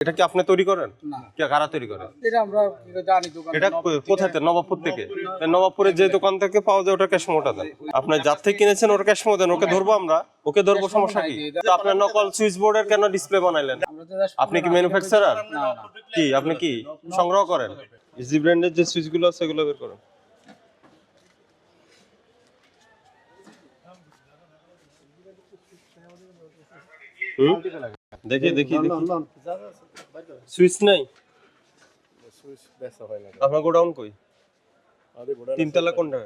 এটা কি আপনি তৈরি করেন? না। কে কারা তৈরি করে? এটা আমরা জানি দোকান এটা কো- কোথায় থেকে? নবাবপুর থেকে? তা নবাবপুরের যে দোকান থেকে পাওয়া যায় ওটা ক্যাশ মোটা দেন। আপনি যার থেকে কিনেছেন ওটা ক্যাশ মোটা দেন। ওকে ধরবো আমরা? ওকে ধরবো সমস্যা কি? তো আপনার নকল সুইচ বোর্ডের কেন ডিসপ্লে বানাইলেন? আপনি কি ম্যানুফ্যাকচারার কি? আপনি কি? সংগ্রহ করেন? ইজি ব্র্যান্ডের যে সুইচগুলো আছে সেগুলো বের করুন। হুম? দেখি দেখি দেখি। সুইচ নাই? আপনার গোডাউন কই? তিনতলা কোনটা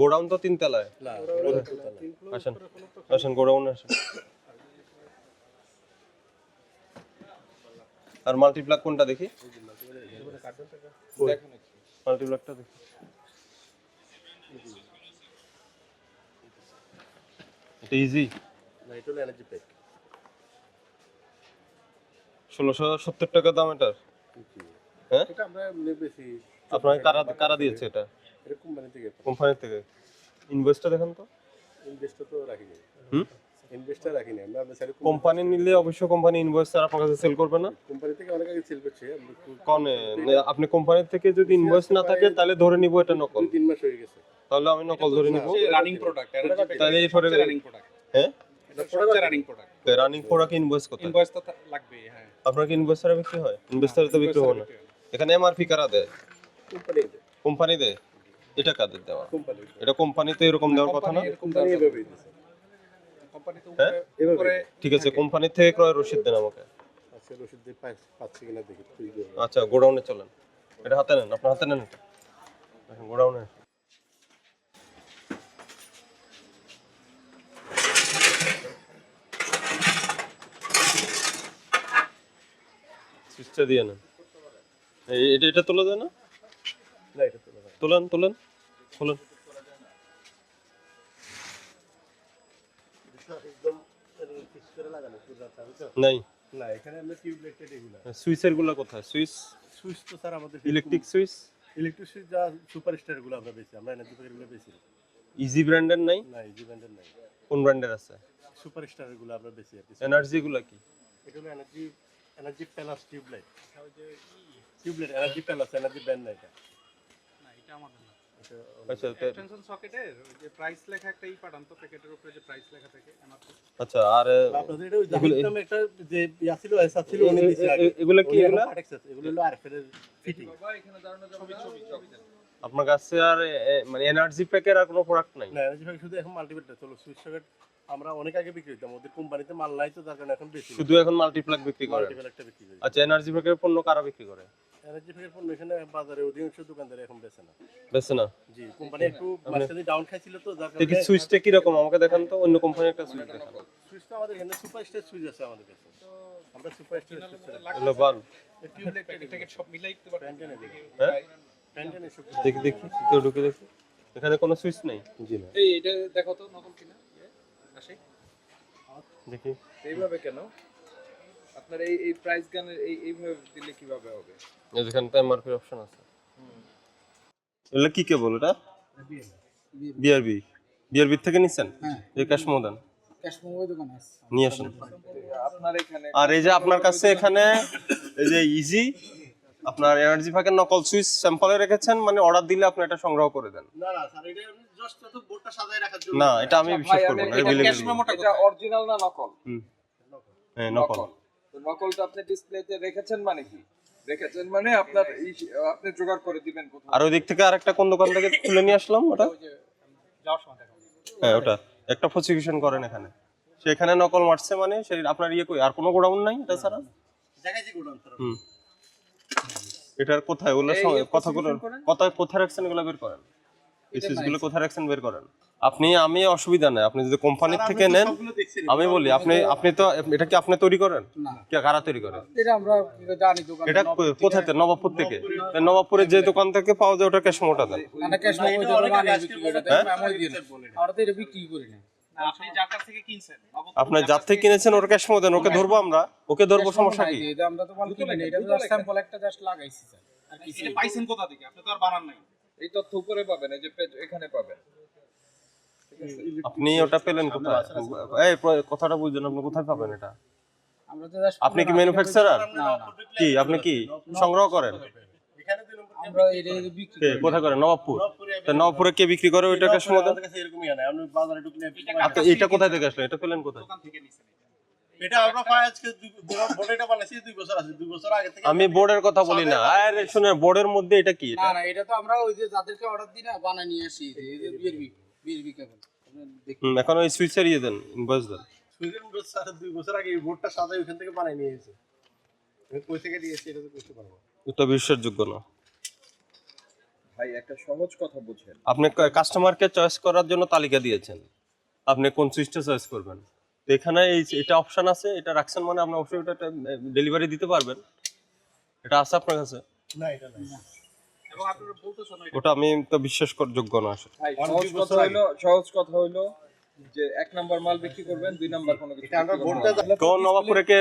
গোডাউন তো তিনতলায়? আসেন আসেন গোডাউন আসেন। আর মাল্টিপ্লাগ কোনটা দেখি? মাল্টিপ্লাগটা দেখি। এটা ইজি ষোলোশো সত্তর টাকা দাম এটার। হ্যাঁ? আপনাকে কারা কারা দিয়েছে এটা? কোম্পানি থেকে। ইনভয়েসটা দেখেন তো। হুম? ইনভেস্টার রাখি না আমরা স্যার কোম্পানি নিলে অবশ্যই কোম্পানি ইনভয়েস ছাড়া আপনার কাছে সেল করবে না। কোম্পানি থেকে অনেক আগে সেল করছে। আমরা কনে আপনি কোম্পানি থেকে যদি ইনভয়েস না থাকে তাহলে ধরে নিব এটা নকল। তিন মাস হয়ে গেছে। তাহলে আমি নকল ধরে নিব। রানিং প্রোডাক্ট তাহলে এরপরে রানিং প্রোডাক্ট হ্যাঁ? এটা running product running product invoice কত ইনভয়েস তো লাগবেই হ্যাঁ। আপনার কি ইনভয়েস ছাড়া বিক্রি হয়? ইনভয়েস ছাড়া তো বিক্রি হবে না। এখানে এমআরপি কারা দেয়? কোম্পানি কোম্পানি দেয়? এটা কাদের দেওয়া? কোম্পানি এটা কোম্পানি তো এরকম দেওয়ার কথা না? কোম্পানি এভাবেই দিছে। কোম্পানি তো হ্যাঁ? উপরে ঠিক আছে কোম্পানি থেকে ক্রয় রসিদ দেন আমাকে। আজকে রসিদ দিয়ে পাচ্ছি কিনা দেখি আচ্ছা গোডাউনে চলেন। এটা হাতে নেন আপনার হাতে নেন এটা। গোডাউনে সুইচটা দিয়ে নেন এটা এটা তোলা যায় না? তোলেন তোলেন খোলেন? নাই। না এখানে আমরা টিউবলাইট এগুলা। সুইচেরগুলা কোথায়? সুইচ? সুইচ তো স্যার আমাদের ইলেকট্রিক সুইচ? ইলেকট্রিক সুইচ যা সুপারস্টারগুলো আমরা বেশি আমরা এনার্জি প্যাকেটগুলো বেশি। ইজি ব্র্যান্ডের নাই? না ইজি ব্র্যান্ডের নাই। কোন ব্র্যান্ডের আছে? সুপারস্টারগুলো আমরা বেশি আর এনার্জি গুলা কি? এটা হলো energy energy প্যালাস tubelight tubelight energy প্যালাস energy brand না এটা? না এটা আমাদের না। আচ্ছা এক্সটেনশন সকেটের ওই যে প্রাইস লেখা একটা ই পাঠান তো প্যাকেটের উপরে যে প্রাইস লেখা থাকে আচ্ছা আর আপনাদের এটা ওই এগুলো- একটা যে ইয়া ছিল এসা ছিল উনি দিছে এ- আগে। এ- এগুলা কি উনি এখন এগুলা পাঠাইছে, এগুলো হলো আরএফএল এর ফিটিং এখানে দাঁড়ানো যাবে ছবি ছবি আপনার কাছে আর মানে এনার্জি প্যাকের আর কোনো প্রোডাক্ট নাই? না এনার্জি প্যাকেট শুধু এখন মাল্টিপ্যাকেট চলো সুইচ সকেট আমরা অনেক আগে বিক্রি করতাম ওদের কোম্পানিতে মাল নাই তো তার কারণে এখন বেশি। শুধু এখন মাল্টিপ্লাগ বিক্রি করে? বিক্রি করি। আচ্ছা এনার্জি প্যাকের পণ্য কারা বিক্রি করে? এনার্জি প্যাকেট পণ্য এখানে বাজারে অধিকাংশ দোকানদার এখন বেচে না। বেছে না? জি কোম্পানি একটু মাঝখানে ডাউন খাইছিল তো যার দেখি কারণে সুইচটা কীরকম? আমাকে দেখান তো অন্য কোম্পানির একটা সুইচ দেখান। সুইচ আমাদের এখানে সুপারস্টার সুইচ আছে আমাদের কাছে। আমরা সুপারস্টার সুইচ হ্যালো বাল টিউবলাইট প্যাকেট সব মিলাই প্যান্টেনে দেখি। হ্যাঁ? প্যান্টেনে দেখি দেখি কেউ ঢুকে দেখি। এখানে কোনো সুইচ নেই? জি না। এই এটা দেখো তো নকল দেখি। এইভাবে কেন? আপনার এই এই প্রাইস গানের এই এইভাবে দিলে কীভাবে হবে? এই যেখানে তো এমআরপি অপশন আছে। এগুলো কি কেবল এটা? বিআরবি বিআরবি থেকে নিছেন? হ্যাঁ। এই ক্যাশ মোদান ক্যাশ মোবাইল দোকান আছে। নিয়ে আসেন। আপনার আর এই যে আপনার কাছে এখানে এই যে ইজি আপনার এনার্জি প্যাকের নকল সুইচ স্যাম্পলে রেখেছেন মানে অর্ডার দিলে আপনি এটা সংগ্রহ করে দেন। না না স্যার এটা জাস্ট তো বোর্ডটা সাজায় রাখার জন্য। না এটা আমি বিশ্বাস ভাই, করব না এটা অরিজিনাল না নকল? হ্যাঁ নকল। তো নকলটা আপনি ডিসপ্লেতে রেখেছেন মানে কি? রেখেছেন মানে আপনার আপনি জোগাড় করে দিবেন কোথাও। আর ওই দিক থেকে আরেকটা কোন দোকান থেকে খুলে নিয়ে আসলাম ওটা? যাওয়ার সময় হ্যাঁ ওটা। একটা প্রসিকিউশন করেন এখানে। সেখানে নকল মারছে মানে সেই আপনার ইয়ে কই আর কোনো গোডাউন নাই এটা ছাড়া? যে গোডাউন হুম। এটার কোথায়? ওগুলো কথাগুলো? কোথায় কোথায় রাখছেন এগুলো বের করেন? এই সুইচগুলো কোথায় রাখছেন বের করেন। আপনি আমি অসুবিধা নাই। আপনি যদি কোম্পানির থেকে নেন আমি বলি আপনি আপনি তো এটা কি আপনি তৈরি করেন? না। কে কারা তৈরি করে এটা আমরা জানি দোকান এটা কো- কোথায় থেকে? নবাবপুর থেকে। তা নবাবপুরের যে দোকান থেকে পাওয়া যায় ওটা ক্যাশ মোটা দেন। না ক্যাশ মোবাইল দোকান বানিয়ে বিক্রি করে দেয় আমি দিই না। আমরা তো এটা বিক্রি করি না। আপনি যার থেকে আপনার যার থেকে কিনেছেন ওর ক্যাশ মোটা দেন। ওকে ধরবো আমরা? ওকে ধরবো সমস্যা কি? আমরা তো মাল কিনি না। এটা তো স্যাম্পল একটা জাস্ট লাগাইছি স্যার। আর এটা পাইছেন কোথা থেকে? আপনি তো আর বানান নাই। এই তথ্য উপরে পাবেন এই যে page এখানে পাবেন। আপনি ওটা পেলেন কোথায়? এই কথাটা বুঝছেন আপনি কোথায় পাবেন এটা? আপনি কি ম্যানুফ্যাকচারার কি আপনি কি? সংগ্রহ করেন? এখানে দুই নম্বর আমরা এটা বিক্রি কে, করি। কোথায় করেন? নবাবপুর? তো নবাবপুরে কে বিক্রি করে ওইটা কার সময় দেন? আমাদের কাছে এরকমই আনে। আপনি বাজারে ঢুকলে আপনি এটা কোথায় থেকে আসলো? এটা পেলেন কোথায়? আমি বোর্ডের কথা বলি না। আরে শুনে বোর্ডের মধ্যে এটা কি না না এটা তো আমরা ওই যে যাদেরকে অর্ডার দিই না বানায় নিয়ে আসি এই যে বিএরবি বিএরবি কেবল এখন ওই সুইচের ইয়ে দেন ইনভয়েস দেন সুইডেন স্যার দুই বছর আগে এই বোর্ডটা সাদা ওখান থেকে বানাই নিয়ে আমি কই থেকে দিয়েছি এটা তো করতে পারব এটা বিশ্বাসযোগ্য না। ভাই একটা সহজ কথা বুঝেন। আপনি কাস্টমারকে চয়েস করার জন্য তালিকা দিয়েছেন। আপনি কোন সুইচটা চয়েস করবেন? তো এখানে এই এটা অপশন আছে এটা রাখছেন মানে আপনি অবশ্যই ওটা ডেলিভারি দিতে পারবেন। এটা আছে আপনার কাছে? না এটা না ওটা আমি তো বিশ্বাস করার যোগ্য না আসলে। সহজ কথা হইল সহজ কথা হইল যে এক নাম্বার মাল বিক্রি করবেন দুই নাম্বার কোনো কিছু এটা আমরা বোর্ডটা। কোন নবাবপুরে কে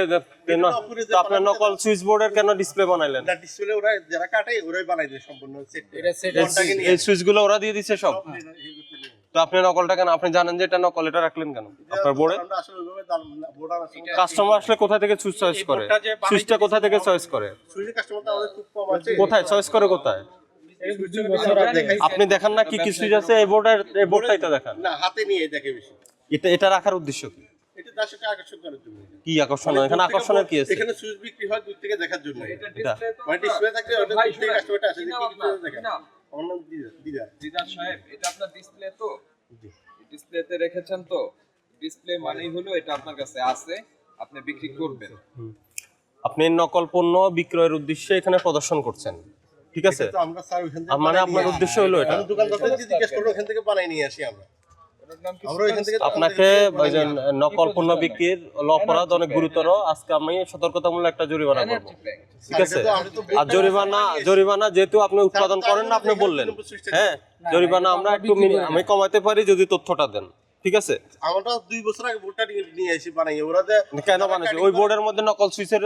কেন তো আপনার নকল সুইচ বোর্ডের কেন ডিসপ্লে বানাইলেন? না ডিসপ্লে ওরা যারা কাটে ওরাই বানাই দেয় সম্পূর্ণ সেট এটা সেট এই- কোনটাকে নিয়ে এই সুইচগুলো ওরা দিয়ে দিছে সব। তো আপনি নকলটা কেন? আপনি জানেন যে এটা নকল এটা রাখলেন কেন? আপনার বোর্ডে? কাস্টমার আসলে কোথা থেকে সুইচ চয়েস করে? সুইচটা কোথা থেকে চয়েস করে? সুইডেন কাস্টমার তো আমাদের খুব কম আছে। কোথায়? চয়েস করে কোথায়? আপনি দেখান না কি কি সুইচ আছে? এই বোর্ডের এই বোর্ডটাই তো দেখান। না হাতে নিয়ে দেখে বেশি। এটা এটা রাখার উদ্দেশ্য কি? এটা আকর্ষণ কি আকর্ষণ? এখানে আকর্ষণের কি আছে? এখানে সুইচ বিক্রি হয় দূর থেকে দেখার জন্য। এটা এটা। display তো মানে ডিসপ্লে থাকলে ওটা ভাই, কাস্টমারটা আসে কি কি নাম কিছু আপনার? দেখে কি নাম? আমার নাম দিদা। দিদা দিদার সাহেব এটা আপনার ডিসপ্লে তো? ডিসপ্লেতে রেখেছেন তো? ডিসপ্লে মানেই হলো এটা আপনার কাছে আছে আপনি বিক্রি করবেন। আপনি নকল পণ্য বিক্রয়ের উদ্দেশ্যে এখানে প্রদর্শন করছেন ঠিক আছে? তো আমরা স্যার ওখান থেকে আর মানে আপনার উদ্দেশ্য হলো এটা। দোকান দোকানদারদের জিজ্ঞেস করল ওখান থেকে বানাই নিয়ে আসি আমরা। আপনাকে নকল পণ্য বিক্রির অপরাধ অনেক গুরুতর। আজকে আমি সতর্কতামূলক একটা জরিমানা করব। ঠিক আছে? আর জরিমানা জরিমানা যেহেতু আপনি উৎপাদন করেন না আপনি বললেন। হ্যাঁ জরিমানা আমরা একটু আমি কমাতে পারি যদি তথ্যটা দেন। ঠিক আছে? আমরা দুই বছর আগে বোর্ডটা নিয়ে আসি বানাই ওরা কেন বানাইছে? ওই বোর্ডের মধ্যে নকল সুইচের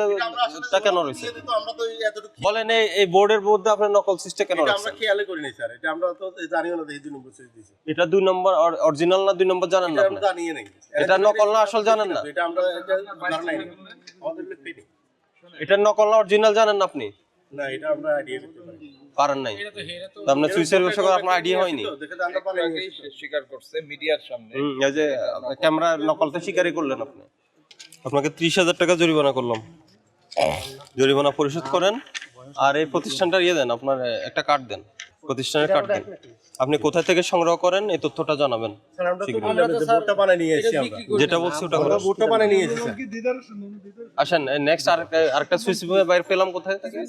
টা কেন রয়েছে? দিয়ে আমরা তো এতটুকু বলেন এই এই বোর্ডের মধ্যে আপনার নকল সুইচটা কেন এটা রয়েছে? আমরা খেয়ালে করি নাই স্যার। এটা আমরা তো জানিও না দেখি দুই নম্বর সুইচ দিয়েছি। এটা দুই নম্বর অরিজিনাল না দুই নম্বর জানেন না আপনি আমরা জানিয়ে নাই। এটা নকল না আসল জানেন না? এটা আমরা এটা ধারণাই নেই। আমাদের এটা নকল না অরিজিনাল জানেন না আপনি? না এটা আমরা আইডিয়া করতে পারি। পারেন নাই। এটা তো হেরে তো তো আপনার সুইচের ব্যবসা করে আপনার আইডিয়া হয়নি। তো দেখে তো আমরা একটু বানাই আগেই সে স্বীকার করছে মিডিয়ার সামনে। এই যে ক্যামেরা নকলটা স্বীকারই করলেন আপনি। আপনাকে ত্রিশ হাজার টাকা জরিমানা করলাম। জরিমানা পরিশোধ করেন আর এই প্রতিষ্ঠানটা ইয়ে দেন আপনার একটা কার্ড দেন। প্রতিষ্ঠানের কার্ড দেন। আপনি কোথা থেকে সংগ্রহ করেন এই তথ্যটা জানাবেন। যেটা বলছি ওটা আমরা করেন। নিয়ে এসেছি। আসেন নেক্সট আর আরেকটা সুইচ বাইরে পেলাম কোথায় থেকে?